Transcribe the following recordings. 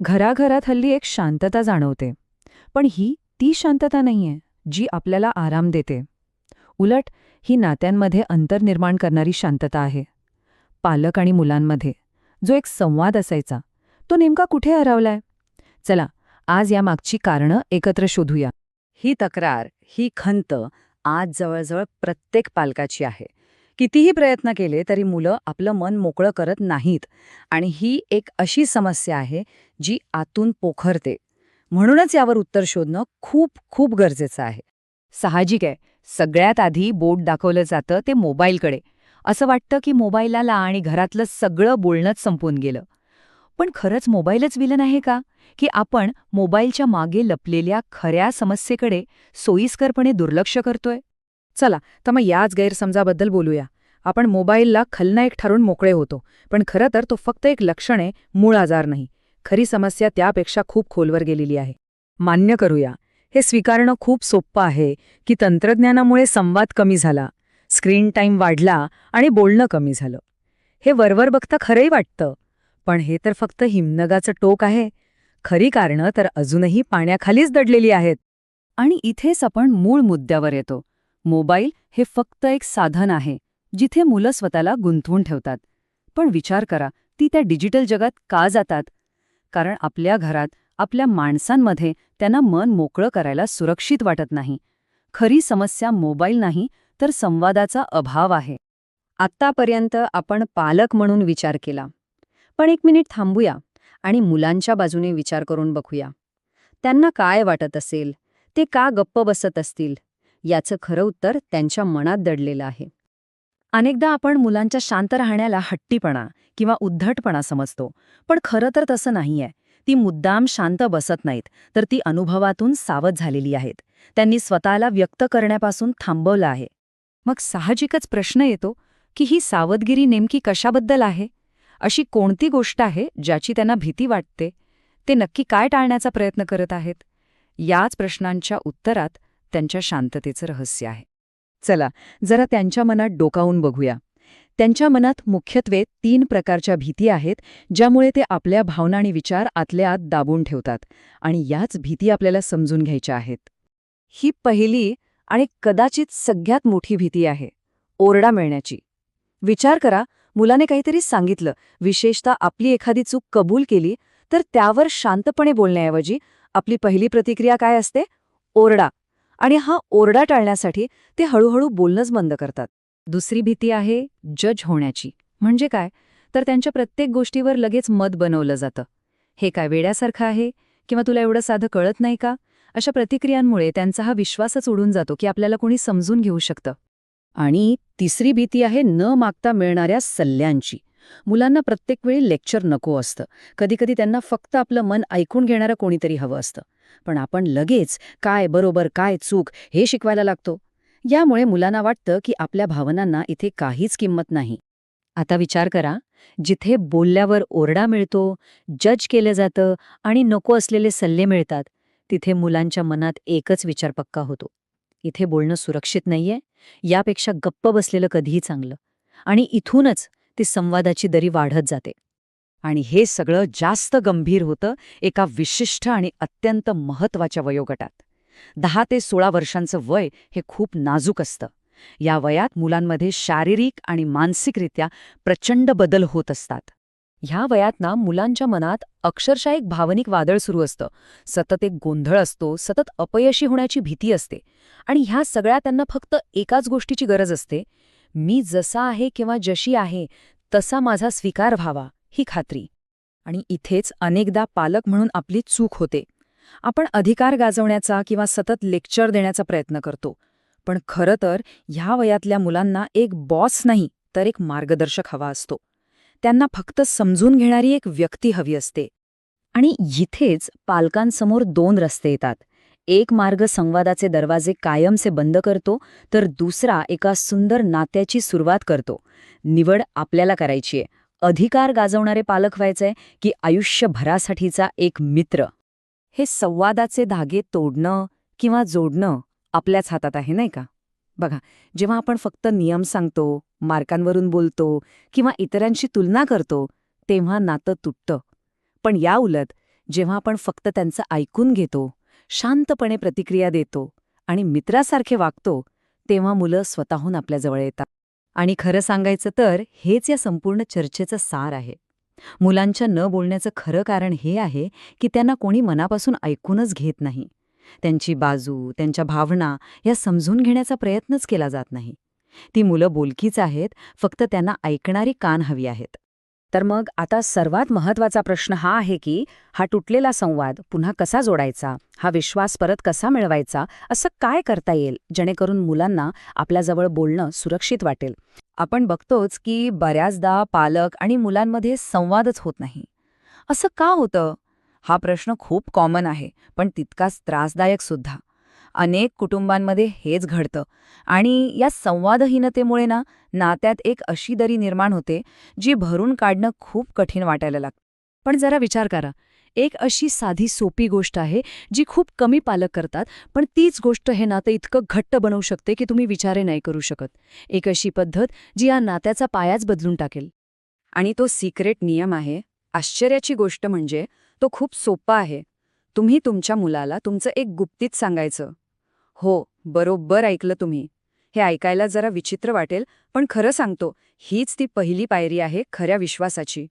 घराघरात हल्ली एक शांतता जाणवते. पण ही ती शांतता नाहीये जी आपल्याला आराम देते. उलट ही नात्यांमध्ये अंतर निर्माण करणारी शांतता आहे. पालक आणि मुलांमध्ये जो एक संवाद असायचा तो नेमका कुठे हरवलाय? चला आज या मागची कारणं एकत्र शोधूया. ही तक्रार ही खंत आज जवळजवळ प्रत्येक पालकाची आहे. कितीही प्रयत्न केले तरी मुलं आपलं मन मोकळं करत नाहीत. आणि ही एक अशी समस्या आहे जी आतून पोखरते. म्हणूनच यावर उत्तर शोधणं खूप खूप गरजेचं आहे. साहजिक आहे. सगळ्यात आधी बोट दाखवलं जातं ते मोबाईलकडे. असं वाटतं की मोबाईल आला आणि घरातलं सगळं बोलणंच संपून गेलं. पण खरंच मोबाईलच विलन आहे का? की आपण मोबाईलच्या मागे लपलेल्या खऱ्या समस्येकडे सोयीस्करपणे दुर्लक्ष करतोय? चला तर मग याच गैरसमजाबद्दल बोलूया. आपण मोबाईलला खलनायक ठरून मोकळे होतो पण खरं तर तो फक्त एक लक्षण आहे मूळ आजार नाही. खरी समस्या त्यापेक्षा खूप खोलवर गेलेली आहे. मान्य करूया हे स्वीकारणं खूप सोप्पं आहे की तंत्रज्ञानामुळे संवाद कमी झाला स्क्रीन टाईम वाढला आणि बोलणं कमी झालं. हे वरवर बघता खरंही वाटतं पण हे तर फक्त हिमनगाचं टोक आहे. खरी कारणं तर अजूनही पाण्याखालीच दडलेली आहेत. आणि इथेच आपण मूळ मुद्द्यावर येतो. मोबाईल हे फक्त एक साधन आहे जिथे मुलं स्वतःला गुंतवून ठेवतात. पण विचार करा ती त्या डिजिटल जगात का जातात? कारण आपल्या घरात आपल्या माणसांमध्ये त्यांना मन मोकळं करायला सुरक्षित वाटत नाही. खरी समस्या मोबाईल नाही तर संवादाचा अभाव आहे. आत्तापर्यंत आपण पालक म्हणून विचार केला. पण एक मिनिट थांबूया आणि मुलांच्या बाजूने विचार करून बघूया. त्यांना काय वाटत असेल? ते का गप्प बसत असतील? याचं खरं उत्तर त्यांच्या मनात दडलेलं आहे. अनेकदा आपण मुलांच्या शांत राहण्याला हट्टीपणा किंवा उद्धटपणा समजतो पण खरं तर तसं नाहीये. ती मुद्दाम शांत बसत नाहीत तर ती अनुभवातून सावध झालेली आहेत. त्यांनी स्वतःला व्यक्त करण्यापासून थांबवलं आहे. मग साहजिकच प्रश्न येतो की ही सावधगिरी नेमकी कशाबद्दल आहे? अशी कोणती गोष्ट आहे ज्याची त्यांना भीती वाटते? ते नक्की काय टाळण्याचा प्रयत्न करत आहेत? याच प्रश्नांच्या उत्तरात त्यांच्या शांततेचं रहस्य आहे. चला जरा त्यांच्या मनात डोकावून बघूया. त्यांच्या मनात मुख्यत्वे तीन प्रकारच्या भीती आहेत ज्यामुळे ते आपल्या भावना आणि विचार आतल्या आत दाबून ठेवतात आणि याच भीती आपल्याला समजून घ्यायच्या आहेत. ही पहिली आणि कदाचित सगळ्यात मोठी भीती आहे ओरडा मिळण्याची. विचार करा मुलाने काहीतरी सांगितलं विशेषतः आपली एखादी चूक कबूल केली तर त्यावर शांतपणे बोलण्याऐवजी आपली पहिली प्रतिक्रिया काय असते? ओरडा. आणि हा ओरडा टाळण्यासाठी ते हळूहळू बोलणंच बंद करतात. दुसरी भीती आहे जज होण्याची. म्हणजे काय? तर त्यांच्या प्रत्येक गोष्टीवर लगेच मत बनवलं जातं. हे काय वेड्यासारखं आहे? किंवा तुला एवढं साधं कळत नाही का? अशा प्रतिक्रियांमुळे त्यांचा हा विश्वासच उडून जातो की आपल्याला कोणी समजून घेऊ शकतं. आणि तिसरी भीती आहे न मागता मिळणाऱ्या सल्ल्यांची. मुलांना प्रत्येक वेळी लेक्चर नको असतं. कधीकधी त्यांना फक्त आपलं मन ऐकून घेणारं कोणीतरी हवं असतं. पण आपण लगेच काय बरोबर काय चूक हे शिकवायला लागतो. यामुळे मुलांना वाटतं की आपल्या भावनांना इथे काहीच किंमत नाही. आता विचार करा जिथे बोलल्यावर ओरडा मिळतो जज केलं जातं आणि नको असलेले सल्ले मिळतात तिथे मुलांच्या मनात एकच विचार पक्का होतो. इथे बोलणं सुरक्षित नाहीये यापेक्षा गप्प बसलेलं कधीही चांगलं. आणि इथूनच ती संवादाची दरी वाढत जाते. आणि हे सगळं जास्त गंभीर होतं एका विशिष्ट आणि अत्यंत महत्त्वाच्या वयोगटात. दहा ते सोळा वर्षांचं वय हे खूप नाजूक असतं. या वयात मुलांमध्ये शारीरिक आणि मानसिकरित्या प्रचंड बदल होत असतात. ह्या वयात ना मुलांच्या मनात अक्षरशः एक भावनिक वादळ सुरू असतं. सतत एक गोंधळ असतो सतत अपयशी होण्याची भीती असते. आणि ह्या सगळ्या त्यांना फक्त एकाच गोष्टीची गरज असते मी जसा आहे किंवा जशी आहे तसा माझा स्वीकार व्हावा ही खात्री. आणि इथेच अनेकदा पालक म्हणून आपली चूक होते. आपण अधिकार गाजवण्याचा किंवा सतत लेक्चर देण्याचा प्रयत्न करतो. पण खरं तर ह्या वयातल्या मुलांना एक बॉस नाही तर एक मार्गदर्शक हवा असतो. त्यांना फक्त समजून घेणारी एक व्यक्ती हवी असते. आणि इथेच पालकांसमोर दोन रस्ते येतात. एक मार्ग संवादाचे दरवाजे कायमचे बंद करतो तर दुसरा एका सुंदर नात्याची सुरुवात करतो. निवड आपल्याला करायची आहे अधिकार गाजवणारे पालक व्हायचंय की आयुष्यभरासाठीचा एक मित्र. हे संवादाचे धागे तोडणं किंवा जोडणं आपल्याच हातात आहे नाही का? बघा जेव्हा आपण फक्त नियम सांगतो मार्कांवरून बोलतो किंवा इतरांशी तुलना करतो तेव्हा नातं तुटतं. पण याउलट जेव्हा आपण फक्त त्यांचं ऐकून घेतो शांतपणे प्रतिक्रिया देतो आणि मित्रासारखे वागतो तेव्हा मुलं स्वतःहून आपल्याजवळ येतात. आणि खरं सांगायचं तर हेच या संपूर्ण चर्चेचं सार आहे. मुलांच्या न बोलण्याचं खरं कारण हे आहे की त्यांना कोणी मनापासून ऐकूनच घेत नाही. त्यांची बाजू त्यांच्या भावना या समजून घेण्याचा प्रयत्नच केला जात नाही. ती मुलं बोलकीच आहेत फक्त त्यांना ऐकणारी कान हवी आहेत. तर मग आता सर्वात महत्त्वाचा प्रश्न हा आहे की हा तुटलेला संवाद पुन्हा कसा जोडायचा? हा विश्वास परत कसा मिळवायचा? असं काय करता येईल? जेणेकरून मुलांना आपल्याजवळ बोलणं सुरक्षित वाटेल. आपण बघतोच की बऱ्याचदा पालक आणि मुलांमध्ये संवादच होत नाही. असं का होतं? हा प्रश्न खूप कॉमन आहे पण तितकाच त्रासदायक सुद्धा. अनेक कुटुंबांमध्ये हेच घडतं. आणि या संवादहीनतेमुळे ना नात्यात एक अशी दरी निर्माण होते जी भरून काढणं खूप कठीण वाटायला लागतं. पण जरा विचार करा. एक अशी साधी सोपी गोष्ट आहे जी खूप कमी पालक करतात पण तीच गोष्ट हे नातं इतकं घट्ट बनवू शकते की तुम्ही विचारे नाही करू शकत. एक अशी पद्धत जी या नात्याचा पायाच बदलून टाकेल. आणि तो सिक्रेट नियम आहे. आश्चर्याची गोष्ट म्हणजे तो खूप सोपा आहे. तुम्ही तुमच्या मुलाला तुमचं एक गुप्तीत सांगायचं. हो बरोबर ऐकलं तुम्ही. हे ऐकायला जरा विचित्र वाटेल पण खरं सांगतो हीच ती पहिली पायरी आहे खऱ्या विश्वासाची.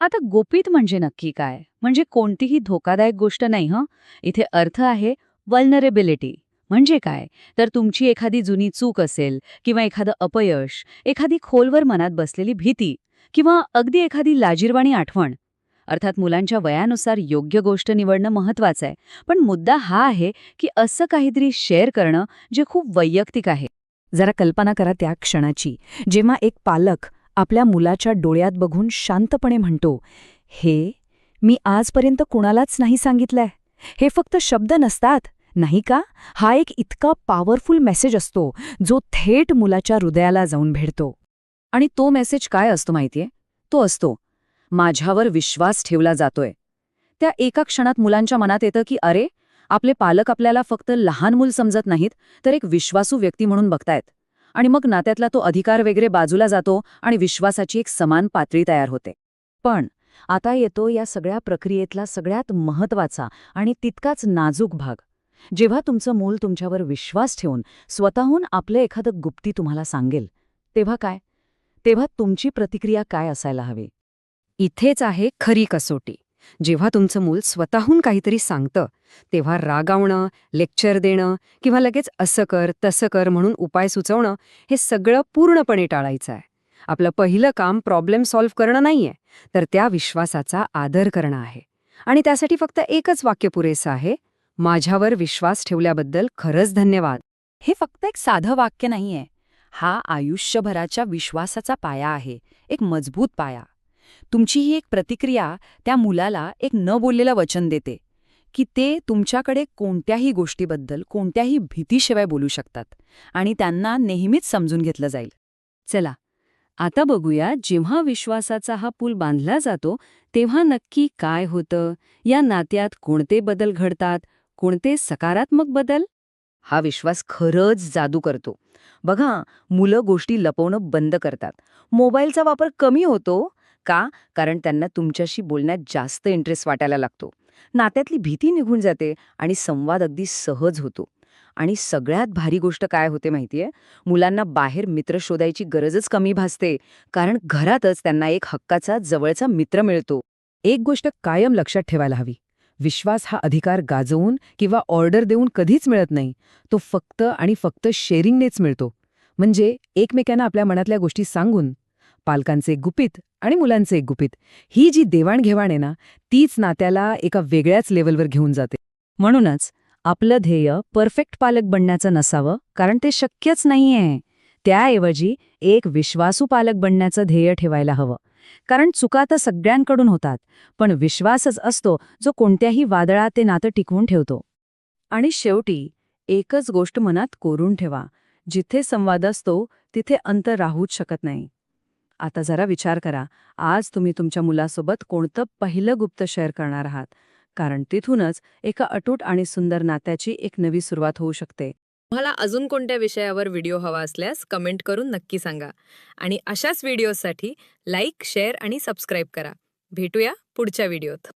आता गोपित म्हणजे नक्की काय? म्हणजे कोणतीही धोकादायक गोष्ट नाही हं? इथे अर्थ आहे वल्नरेबिलिटी म्हणजे काय? तर तुमची एखादी जुनी चूक असेल किंवा एखादं अपयश एखादी खोलवर मनात बसलेली भीती किंवा अगदी एखादी लाजीरवाणी आठवण अर्थात मुलांच्या वयानुसार योग्य गोष्ट निवडणं महत्वाचं आहे. पण मुद्दा हा आहे की असं काहीतरी शेअर करणं जे खूप वैयक्तिक आहे. जरा कल्पना करा त्या क्षणाची. जेव्हा एक पालक आपल्या मुलाच्या डोळ्यात बघून शांतपणे म्हणतो हे मी आजपर्यंत कुणालाच नाही सांगितलंय. हे फक्त शब्द नसतात. नाही का? हा एक इतका पॉवरफुल मेसेज असतो जो थेट मुलाच्या हृदयाला जाऊन भेटतो. आणि तो मेसेज काय असतो माहितीये? तो असतो माझ्यावर विश्वास ठेवला जातोय. त्या एका क्षणात मुलांच्या मनात येतं की अरे आपले पालक आपल्याला फक्त लहान मूल समजत नाहीत तर एक विश्वासू व्यक्ती म्हणून बघतायत. आणि मग नात्यातला तो अधिकार वगैरे बाजूला जातो आणि विश्वासाची एक समान पातळी तयार होते. पण आता येतो या सगळ्या प्रक्रियेतला सगळ्यात महत्त्वाचा आणि तितकाच नाजूक भाग. जेव्हा तुमचं मूल तुमच्यावर विश्वास ठेवून स्वतःहून आपलं एखादं गुप्ती तुम्हाला सांगेल तेव्हा काय? तेव्हा तुमची प्रतिक्रिया काय असायला हवी? इथेच आहे खरी कसोटी. जेव्हा तुमचं मूल स्वतःहून काहीतरी सांगतं तेव्हा रागावणं लेक्चर देणं किंवा लगेच असं कर तसं कर म्हणून उपाय सुचवणं हे सगळं पूर्णपणे टाळायचं आहे. आपलं पहिलं काम प्रॉब्लेम सॉल्व्ह करणं नाहीये तर त्या विश्वासाचा आदर करणं आहे. आणि त्यासाठी फक्त एकच वाक्य पुरेसं आहे माझ्यावर विश्वास ठेवल्याबद्दल खरंच धन्यवाद. हे फक्त एक साधं वाक्य नाहीये. हा आयुष्यभराच्या विश्वासाचा पाया आहे एक मजबूत पाया. तुमची ही एक प्रतिक्रिया त्या मुलाला एक न बोललेलं वचन देते की ते तुमच्याकडे कोणत्याही गोष्टीबद्दल कोणत्याही भीतीशिवाय बोलू शकतात आणि त्यांना नेहमीच समजून घेतलं जाईल. चला आता बघूया जेव्हा विश्वासाचा हा पूल बांधला जातो तेव्हा नक्की काय होतं? या नात्यात कोणते बदल घडतात? कोणते सकारात्मक बदल? हा विश्वास खरंच जादू करतो. बघा मुलं गोष्टी लपवणं बंद करतात. मोबाईलचा वापर कमी होतो का? कारण त्यांना तुमच्याशी बोलण्यात जास्त इंटरेस्ट वाटायला लागतो. नात्यातली भीती निघून जाते आणि संवाद अगदी सहज होतो. आणि सगळ्यात भारी गोष्ट काय होते माहितीये? मुलांना बाहेर मित्र शोधायची गरजच कमी भासते कारण घरातच त्यांना एक हक्काचा जवळचा मित्र मिळतो. एक गोष्ट कायम लक्षात ठेवायला हवी. विश्वास हा अधिकार गाजवून किंवा ऑर्डर देऊन कधीच मिळत नाही. तो फक्त आणि फक्त शेअरिंगनेच मिळतो. म्हणजे एकमेकांना आपल्या मनातल्या गोष्टी सांगून पालकांचे एक गुपित आणि मुलांचे एक गुपित. ही जी देवाणघेवाण आहे ना तीच नात्याला एका वेगळ्याच लेवलवर घेऊन जाते. म्हणूनच आपलं ध्येय परफेक्ट पालक बनण्याचं नसावं कारण ते शक्यच नाहीये. त्याऐवजी एक विश्वासू पालक बनण्याचं ध्येय ठेवायला हवं. कारण चुका तर सगळ्यांकडून होतात पण विश्वासच असतो जो कोणत्याही वादळात ते नातं टिकवून ठेवतो. आणि शेवटी एकच गोष्ट मनात कोरून ठेवा. जिथे संवाद असतो तिथे अंतर राहूच शकत नाही. आता जरा विचार करा. आज तुम्ही तुमच्या मुलासोबत कोणतं पहिलं गुप्त शेअर करणार आहात? कारण तिथूनच एका अटूट आणि सुंदर नात्याची एक नवी सुरुवात होऊ शकते. तुम्हाला अजून कोणत्या विषयावर व्हिडिओ हवा असल्यास कमेंट करून नक्की सांगा. आणि अशाच व्हिडिओसाठी लाईक शेअर आणि सबस्क्राईब करा. भेटूया पुढच्या व्हिडिओत.